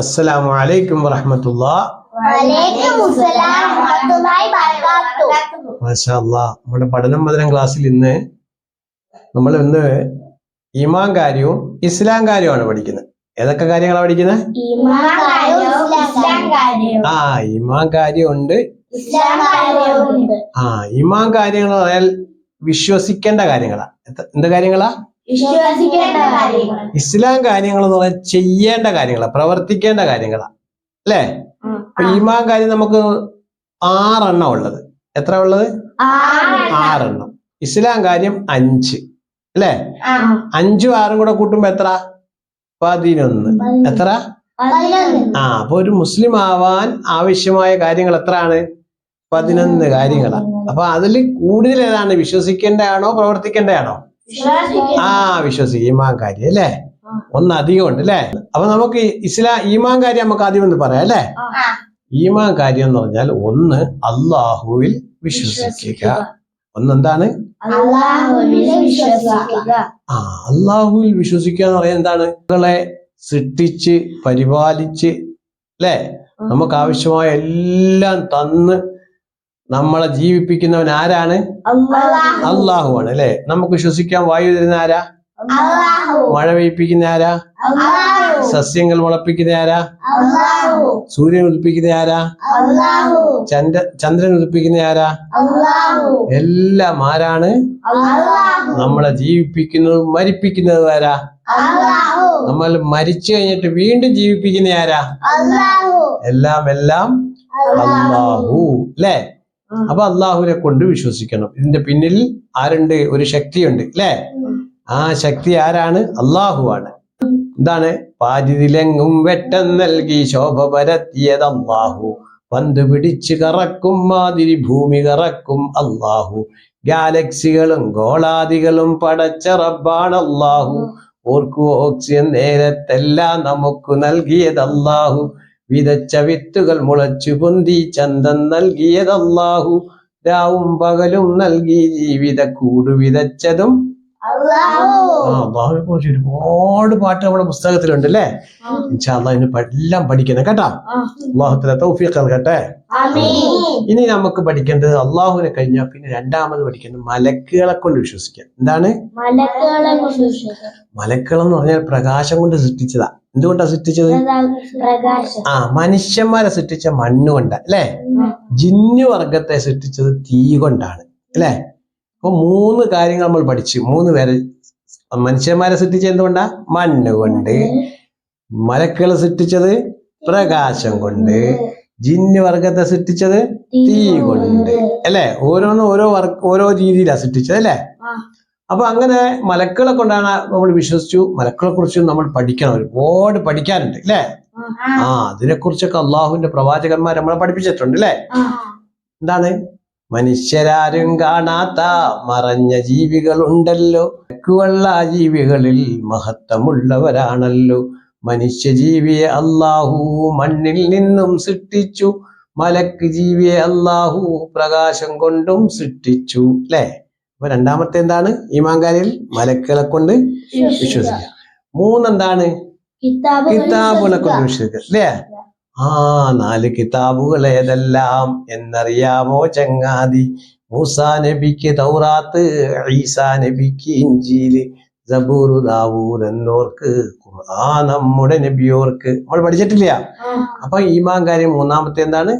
അസ്സലാമു അലൈക്കും السلام വലൈക്കും الله وبركاته വബറകാതുഹു മാഷാ الله നമ്മുടെ പഠനം മധുരം ക്ലാസ്സിൽ ഇന്ന് നമ്മൾ ഇന്ന് ഈമാൻ കാര്യവും ഇസ്ലാം കാര്യവുമാണ് പഠിക്കുന്നത്. ഏതൊക്കെ കാര്യങ്ങളാണ് പഠിക്കുന്നത്? ആ ഇമാൻ കാര്യമുണ്ട് ആ ഇമാൻ കാര്യങ്ങൾ പറഞ്ഞാൽ വിശ്വസിക്കേണ്ട കാര്യങ്ങളാ. എന്താ കാര്യങ്ങളാ? ഇസ്ലാം കാര്യങ്ങൾ എന്ന് പറഞ്ഞാൽ ചെയ്യേണ്ട കാര്യങ്ങളാണ് പ്രവർത്തിക്കേണ്ട കാര്യങ്ങളാണ് അല്ലേ? അപ്പൊ ഈമാൻ കാര്യം നമുക്ക് ആറെണ്ണം ഉള്ളത്. എത്ര ഉള്ളത്? ആറെണ്ണം. ഇസ്ലാം കാര്യം അഞ്ച്. അല്ലേ? അഞ്ചും ആറും കൂടെ കൂട്ടുമ്പോ എത്ര? പതിനൊന്ന്. എത്ര? ആ അപ്പൊ ഒരു മുസ്ലിം ആവാൻ ആവശ്യമായ കാര്യങ്ങൾ എത്രയാണ്? പതിനൊന്ന് കാര്യങ്ങളാണ് അപ്പൊ അതിൽ കൂടുതൽ ഏതാണ്? വിശ്വസിക്കേണ്ടതാണോ? പ്രവർത്തിക്കേണ്ടതാണോ? ആ വിശ്വസിക്കും. ഈമാൻ കാര്യം അല്ലേ? ഒന്ന് അധികം ഉണ്ട് അല്ലേ? അപ്പൊ നമുക്ക് ഇസ്ലാ ഈമാൻ കാര്യം നമുക്ക് ആദ്യം എന്ന് പറയാം അല്ലേ. ഈമാൻ കാര്യം എന്ന് പറഞ്ഞാൽ ഒന്ന് അള്ളാഹുവിൽ വിശ്വസിക്കുക. ഒന്നെന്താണ് ആ അള്ളാഹുവിൽ വിശ്വസിക്കുക എന്ന് പറയുന്നത് എന്താണ്? മക്കളെ സൃഷ്ടിച്ച് പരിപാലിച്ച് അല്ലേ? നമുക്ക് ആവശ്യമായ എല്ലാം തന്ന് നമ്മളെ ജീവിപ്പിക്കുന്നവൻ ആരാണ്? അല്ലാഹു അള്ളാഹു. ആണ് അല്ലെ? നമുക്ക് ശ്വസിക്കാൻ വായു തരുന്ന ആരാ? അല്ലാഹു മഴ പെയ്പ്പിക്കുന്ന ആരാ? അല്ലാഹു സസ്യങ്ങൾ മുളപ്പിക്കുന്ന ആരാ? അല്ലാഹു സൂര്യൻ ഉദിപ്പിക്കുന്ന ആരാ? അല്ലാഹു ചന്ദ്ര ചന്ദ്രൻ ഉദിപ്പിക്കുന്ന ആരാ? അല്ലാഹു എല്ലാം ആരാണ്? അല്ലാഹു നമ്മളെ ജീവിപ്പിക്കുന്നതും മരിപ്പിക്കുന്നതും ആരാ? അല്ലാഹു നമ്മൾ മരിച്ചു കഴിഞ്ഞിട്ട് വീണ്ടും ജീവിപ്പിക്കുന്ന ആരാ? അല്ലാഹു എല്ലാം എല്ലാം അള്ളാഹു അല്ലേ? അപ്പൊ അള്ളാഹുവിനെ കൊണ്ട് വിശ്വസിക്കണം. ഇതിന്റെ പിന്നിൽ ആരുണ്ട്? ഒരു ശക്തിയുണ്ട് അല്ലേ ആ ശക്തി ആരാണ്? അള്ളാഹുവാണ്. എന്താണ്? പാതിരിലെങ്ങും വെട്ടം നൽകി ശോഭ പരത്തിയത് അള്ളാഹു. പന്ത് പിടിച്ച് കറക്കും മാതിരി ഭൂമി കറക്കും അള്ളാഹു. ഗാലക്സികളും ഗോളാദികളും പടച്ച റബ്ബാണ് അള്ളാഹു. ഓർക്കു ഓക്സിജൻ നേരത്തെല്ലാം നമുക്ക് നൽകിയത് അള്ളാഹു. വിതച്ച വിത്തുകൾ മുളച്ചു പൊന്തി ചന്തം നൽകിയതല്ലാഹു. രാവും പകലും നൽകി ജീവിത കൂടു വിതച്ചതും അള്ളാഹുവിനെ കുറിച്ച് ഒരുപാട് പാട്ട് നമ്മുടെ പുസ്തകത്തിലുണ്ട് അല്ലേ ഇൻഷാല്ലാ ഇനി എല്ലാം പഠിക്കണം കേട്ടോ. അള്ളാഹുത്തിലെ തൗഫീഖ് നൽകട്ടെ. ഇനി നമുക്ക് പഠിക്കേണ്ടത് അള്ളാഹുവിനെ കഴിഞ്ഞാൽ പിന്നെ രണ്ടാമത് പഠിക്കേണ്ടത് മലക്കുകളെ കൊണ്ട് വിശ്വസിക്കുക എന്താണ്? മലക്കുകൾ എന്ന് പറഞ്ഞാൽ പ്രകാശം കൊണ്ട് സൃഷ്ടിച്ചതാ. എന്തുകൊണ്ടാ സൃഷ്ടിച്ചത്? ആ മനുഷ്യന്മാരെ സൃഷ്ടിച്ച മണ്ണുകൊണ്ടാ അല്ലേ? ജിന്നു വർഗത്തെ സൃഷ്ടിച്ചത് തീ കൊണ്ടാണ് അല്ലേ? അപ്പൊ മൂന്ന് കാര്യങ്ങൾ നമ്മൾ പഠിച്ചു. മൂന്ന് പേരെ. മനുഷ്യന്മാരെ സൃഷ്ടിച്ച എന്തുകൊണ്ടാ? മണ്ണ് കൊണ്ട്. മലക്കുകളെ സൃഷ്ടിച്ചത് പ്രകാശം കൊണ്ട്. ജിന്നു വർഗത്തെ സൃഷ്ടിച്ചത് തീ കൊണ്ട്. അല്ലെ? ഓരോന്നും ഓരോ വർക്ക് ഓരോ രീതിയിലാണ് സൃഷ്ടിച്ചത് അല്ലേ? അപ്പൊ അങ്ങനെ മലക്കുകളെ കൊണ്ടാണ് നമ്മൾ വിശ്വസിച്ചു. മലക്കുകളെ കുറിച്ച് നമ്മൾ പഠിക്കണം. ഒരുപാട് പഠിക്കാനുണ്ട് അല്ലേ? ആ. അതിനെ കുറിച്ചൊക്കെ അള്ളാഹുവിന്റെ പ്രവാചകന്മാർ നമ്മളെ പഠിപ്പിച്ചിട്ടുണ്ട് അല്ലേ? എന്താണ്? മനുഷ്യരാരും കാണാത്ത മറഞ്ഞ ജീവികളുണ്ടല്ലോ. മലക്കുള്ള ജീവികളിൽ മഹത്വമുള്ളവരാണല്ലോ. മനുഷ്യജീവിയെ അള്ളാഹു മണ്ണിൽ നിന്നും സൃഷ്ടിച്ചു. മലക്ക് ജീവിയെ അള്ളാഹു പ്രകാശം കൊണ്ടും സൃഷ്ടിച്ചു. അല്ലേ അപ്പൊ രണ്ടാമത്തെ എന്താണ്? ഈമാങ്കാരിൽ മലക്കുകളെ കൊണ്ട് വിശ്വസിക്കുക. മൂന്നെന്താണ്? കിതാബുകളെ കൊണ്ട് വിശ്വസിക്കുക. അല്ലേ ആ നാല് കിതാബുകൾ ഏതെല്ലാം എന്നറിയാമോ ചങ്ങാതി? മൂസാ നബിക്ക് തൗറാത്ത് ഈസാ നബിക്ക് ഇഞ്ചീൽ സബൂറു ദാവൂർ എന്നോർക്ക് ആ നമ്മുടെ നബിയോർക്ക്. നമ്മൾ പഠിച്ചിട്ടില്ല. അപ്പൊ ഈമാൻ കാര്യം മൂന്നാമത്തെ എന്താണ്?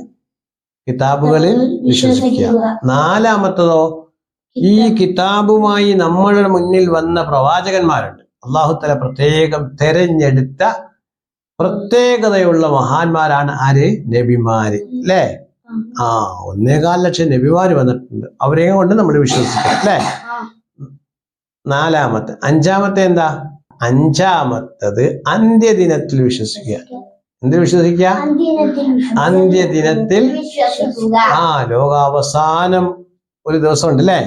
കിതാബുകളിൽ വിശ്വസിക്കുക. നാലാമത്തതോ? ഈ കിതാബുമായി നമ്മളുടെ മുന്നിൽ വന്ന പ്രവാചകന്മാരുണ്ട്. അള്ളാഹുത്തല പ്രത്യേകം തെരഞ്ഞെടുത്ത പ്രത്യേകതയുള്ള മഹാന്മാരാണ് ആര്? നബിമാര്. അല്ലേ ആ ഒന്നേകാൽ ലക്ഷം നബിമാര് വന്നിട്ടുണ്ട്. അവരെ കൊണ്ട് നമ്മൾ വിശ്വസിക്കാം. അല്ലേ നാലാമത്തെ അഞ്ചാമത്തെ എന്താ? അഞ്ചാമത്തത് അന്ത്യദിനത്തിൽ വിശ്വസിക്കുക. എന്ത് വിശ്വസിക്കുക? അന്ത്യദിനത്തിൽ ആ ലോകാവസാനം ഒരു ദിവസം ഉണ്ട് അല്ലേ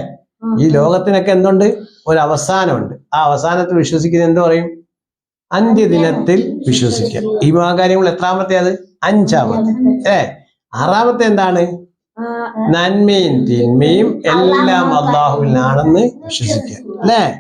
ഈ ലോകത്തിനൊക്കെ എന്തുണ്ട്? ഒരു അവസാനമുണ്ട്. ആ അവസാനത്തിൽ വിശ്വസിക്കുന്നത് എന്ത് പറയും? അന്ത്യദിനത്തിൽ വിശ്വസിക്കുക. ഈ മഹാകാര്യങ്ങൾ എത്രാമത്തെ അത്? അഞ്ചാമത്തെ. ഏ ആറാമത്തെ എന്താണ്? നന്മയും തിന്മയും എല്ലാം അള്ളാഹുവിനാണെന്ന് വിശ്വസിക്കുക. അല്ലേ?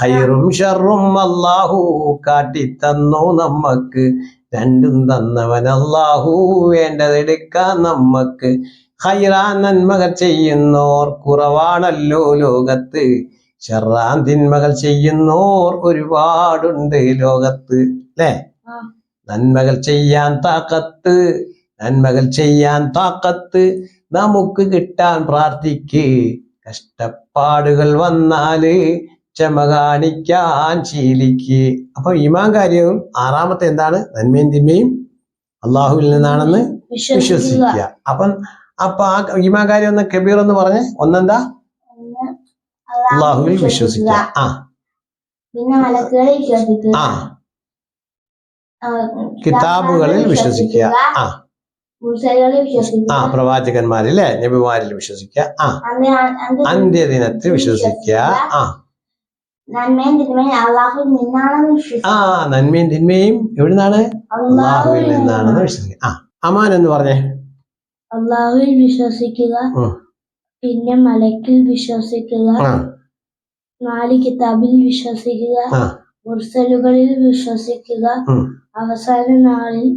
ഹൈറും ഷറും അള്ളാഹു കാട്ടിത്തന്നു നമ്മക്ക്. രണ്ടും തന്നവൻ അള്ളാഹു വേണ്ടതെടുക്കാൻ നമ്മക്ക്. ഹൈറാ നന്മകൾ ചെയ്യുന്നോർ കുറവാണല്ലോ ലോകത്ത്. ഷെറാൻ തിന്മകൾ ചെയ്യുന്നോർ ഒരുപാടുണ്ട് ലോകത്ത് അല്ലേ? നന്മകൾ ചെയ്യാൻ താക്കത്ത് നന്മകൾ ചെയ്യാൻ താക്കത്ത് നമുക്ക് കിട്ടാൻ പ്രാർത്ഥിക്ക്. കഷ്ടപ്പാടുകൾ വന്നാൽ ക്ഷമ കാണിക്കാൻ ശീലിക്ക്. അപ്പൊ ഇമാൻ കാര്യവും ആറാമത്തെ എന്താണ്? നന്മയും തിന്മയും അള്ളാഹുവിൽ നിന്നാണെന്ന് വിശ്വസിക്കുക. അപ്പം അപ്പൊ ആ ഇമാൻ കാര്യം ഒന്ന് കബീർ എന്ന് പറഞ്ഞ് ഒന്നെന്താ? ഒന്ന് അള്ളാഹുവിൽ വിശ്വസിക്കുക. ആ. പിന്നെ മലക്കുകളിൽ വിശ്വസിക്കുക. ആ. കിതാബുകളിൽ വിശ്വസിക്കുക. ആ. ആ പ്രവാചകന്മാരിലെ നബിമാരിൽ വിശ്വസിക്കുക. ആ. അന്ത്യ- അന്ത്യ- അന്ത്യദിനത്തിൽ വിശ്വസിക്കുക. ആ. ആ നന്മയും തിന്മയും എവിടുന്നാണ്? അള്ളാഹുവിൽ നിന്നാണെന്ന് വിശ്വസിക്കുക. ആ. അമാൻ എന്ന് പറഞ്ഞേ? അള്ളാഹുവിൽ വിശ്വസിക്കുക. പിന്നെ മലക്കിൽ വിശ്വസിക്കുക. നാല് കിതാബിൽ വിശ്വസിക്കുക ആ. മുർസലുകളിൽ വിശ്വസിക്കുക ഉം. അവസാന നാളിൽ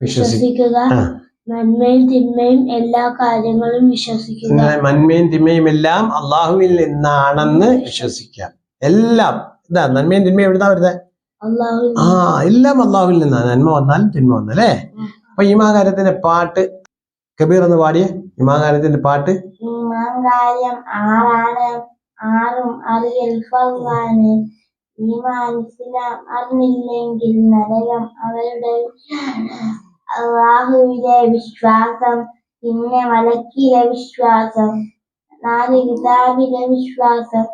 വിശ്വസിക്കുക വിശ്വസിക്കുക ആ. നന്മയും തിന്മയും എല്ലാ കാര്യങ്ങളും വിശ്വസിക്കുക. നന്മയും തിന്മയും എല്ലാം അള്ളാഹുവിൽ നിന്നാണെന്ന് വിശ്വസിക്കാം എല്ലാം. ഇതാ നന്മയും തിന്മയും എവിടുന്നാ വരുന്നത് ആ എല്ലാം അള്ളാഹുവിൽ നിന്നാണ് നന്മ വന്നാലും തിന്മ വന്നു അല്ലേ ഉം. അപ്പൊ ഈമാകാരത്തിന്റെ പാട്ട് കബീർ എന്ന് പാടിയേ. ഈമാകാരത്തിന്റെ പാട്ട്. കാര്യം ആറാണ് ആറും അറിയൽ ഫർവാണ് ഈ മനസ്സിലാം അറിഞ്ഞില്ലെങ്കിൽ നരകം അവരുടെ അള്ളാഹുവിലെ വിശ്വാസം പിന്നെ മലക്കിലെ വിശ്വാസം നാല് കിതാബിലെ വിശ്വാസം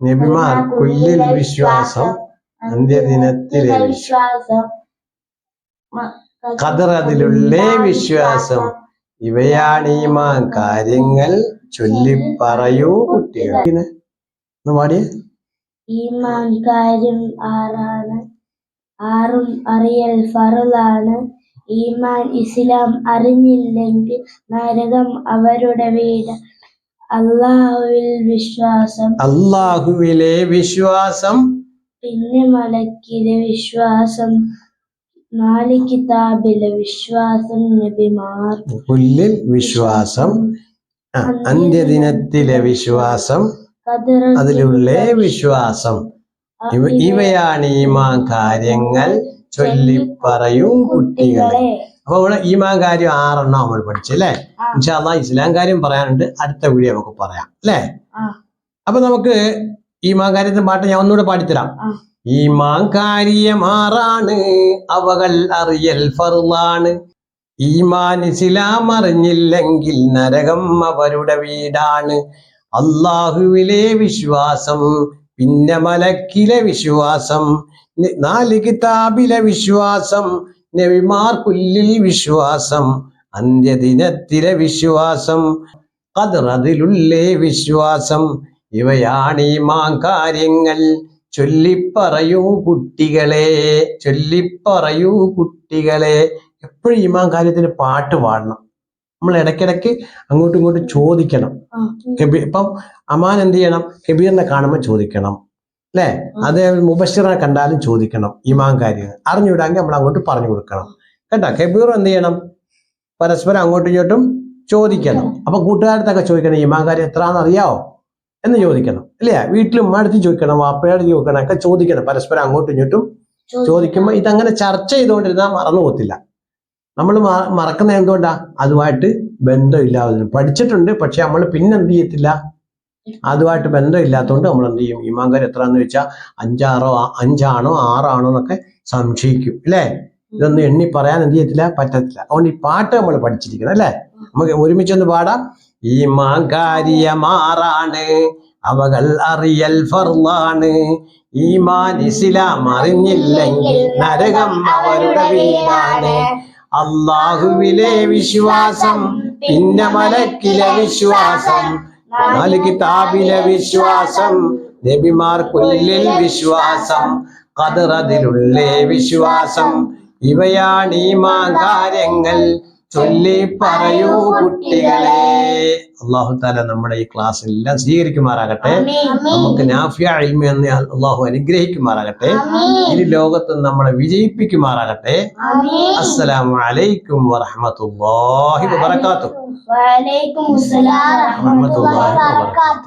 നബിമാർ കുല്ലിൽ വിശ്വാസം അന്ത്യദിനത്തിലെ വിശ്വാസം ഖദർ അതിലുള്ളേ വിശ്വാസം. ഇവയാണ് ഈമാൻ കാര്യങ്ങൾ. ചൊല്ലി പറയൂ കുട്ടികൾ പാടിയേ. ഈമാൻ കാര്യം ആറാണ്. ആറും അറിയൽ ഫറലാണ് ഈമാൻ ഇസ്ലാം അറിഞ്ഞില്ലെങ്കിൽ നരകം അവരുടെ വീട്. അള്ളാഹുവിൽ വിശ്വാസം. അള്ളാഹുവിലെ വിശ്വാസം. പിന്നെ മലക്കിലെ വിശ്വാസം. നാല് കിതാബിലെ വിശ്വാസം നബിമാർ. പുല്ലിൽ വിശ്വാസം. അന്ത്യദിനത്തിലെ വിശ്വാസം അതിലുള്ള വിശ്വാസം. ഇവയാണ് ഈമാൻ കാര്യങ്ങൾ ചൊല്ലി പറയും കുട്ടികളെ. അപ്പൊ ഇവിടെ ഈമാൻ കാര്യം ആറെണ്ണം നമ്മൾ പഠിച്ചു അല്ലേ? ഇൻഷാല്ല ഇസ്ലാം കാര്യം പറയാനുണ്ട്. അടുത്ത വീഡിയോ നമുക്ക് പറയാം അല്ലേ. അപ്പൊ നമുക്ക് ഈമാൻ കാര്യത്തിന്റെ പാട്ട് ഞാൻ ഒന്നുകൂടെ പാടിത്തരാം. ഈ ഈമാൻ കാര്യം ആറാണ് അവകൾ അറിയൽ ഫറുളാണ് ഈമാൻ ഇസ്ലാം അറിഞ്ഞില്ലെങ്കിൽ നരകം അവരുടെ വീടാണ്. അള്ളാഹുവിലെ വിശ്വാസം പിന്നെ മലക്കിലെ വിശ്വാസം നാല് കിതാബിലെ വിശ്വാസം നബിമാർക്കുല്ലിൽ വിശ്വാസം അന്ത്യദിനത്തിലെ വിശ്വാസം കതിറതിലുള്ളേ വിശ്വാസം. ഇവയാണ് ഈ കാര്യങ്ങൾ ചൊല്ലിപ്പറയൂ കുട്ടികളെ ചൊല്ലിപ്പറയൂ കുട്ടികളെ. എപ്പോഴും ഇമാൻ കാര്യത്തിന് പാട്ട് പാടണം. നമ്മൾ ഇടയ്ക്കിടയ്ക്ക് അങ്ങോട്ടും ഇങ്ങോട്ടും ചോദിക്കണം. കബീർ ഇപ്പം അമാൻ എന്ത് ചെയ്യണം? കബീറിനെ കാണുമ്പോൾ ചോദിക്കണം. അല്ലേ? അതേ മുബഷിറെ കണ്ടാലും ചോദിക്കണം ഈമാൻ കാര്യം അറിഞ്ഞുവിടാമെങ്കിൽ നമ്മൾ അങ്ങോട്ട് പറഞ്ഞു കൊടുക്കണം. കേട്ടോ? കബീർ എന്ത് ചെയ്യണം? പരസ്പരം അങ്ങോട്ടും ഇങ്ങോട്ടും ചോദിക്കണം. അപ്പൊ കൂട്ടുകാരത്തൊക്കെ ചോദിക്കണം ഈമാൻ കാര്യം എത്രയാണെന്ന് അറിയാവോ? എന്ന് ചോദിക്കണം. ഇല്ലേ? വീട്ടിലും അടുത്തും ചോദിക്കണം വാപ്പയോട് ചോദിക്കണം ഒക്കെ ചോദിക്കണം. പരസ്പരം അങ്ങോട്ടും ഇങ്ങോട്ടും ചോദിക്കുമ്പോൾ ഇതങ്ങനെ ചർച്ച ചെയ്തുകൊണ്ടിരുന്നാൽ മറന്നു പോകത്തില്ല. നമ്മൾ മറക്കുന്ന എന്തുകൊണ്ടാ? അതുമായിട്ട് ബന്ധമില്ലാതെ. പഠിച്ചിട്ടുണ്ട് പക്ഷെ നമ്മൾ പിന്നെ എന്ത് ചെയ്യത്തില്ല? അതുമായിട്ട് ബന്ധമില്ലാത്തതുകൊണ്ട് നമ്മൾ എന്ത് ചെയ്യും? ഇമാങ്കർ എത്രയാന്ന് വെച്ചാൽ അഞ്ചാറോ അഞ്ചാണോ ആറാണോ എന്നൊക്കെ സംശയിക്കും അല്ലേ? ഇതൊന്നും എണ്ണി പറയാൻ എന്ത് ചെയ്യത്തില്ല? പറ്റത്തില്ല. അതുകൊണ്ട് ഈ പാട്ട് നമ്മൾ പഠിച്ചിരിക്കണം അല്ലേ? നമുക്ക് ഒരുമിച്ചൊന്ന് പാടാം. ഈ മാങ്കാരിയമാറാണ് അവകൾ അറിയൽ ഫർളാണ്. ഈമാൻ ഇസ്ലാം അറിഞ്ഞില്ലെങ്കിൽ നരകം അവരുടെ വീടാണ്. അള്ളാഹുവിലെ വിശ്വാസം പിന്നെ മലക്കിലെ വിശ്വാസം നാല് കിതാബിലെ വിശ്വാസം നബിമാർക്കുള്ളിൽ വിശ്വാസം കതിറതിലുള്ളേ വിശ്വാസം. ഇവയാണ് ഈ മാകാര്യങ്ങൾ ചൊല്ലി പറയൂ കുട്ടികളെ. അള്ളാഹു താല നമ്മുടെ ഈ ക്ലാസ് എല്ലാം സ്വീകരിക്കുമാറാകട്ടെ. നമുക്ക് നാഫിയ ഇൽമ എന്ന് അള്ളാഹു അനുഗ്രഹിക്കുമാറാകട്ടെ. ഇനി ലോകത്ത് നമ്മളെ വിജയിപ്പിക്കുമാറാകട്ടെ. അസ്സലാമു അലൈക്കും വലൈക്കും അസ്സലാം വറഹ്മത്തുള്ളാഹി വബറകാതുഹു.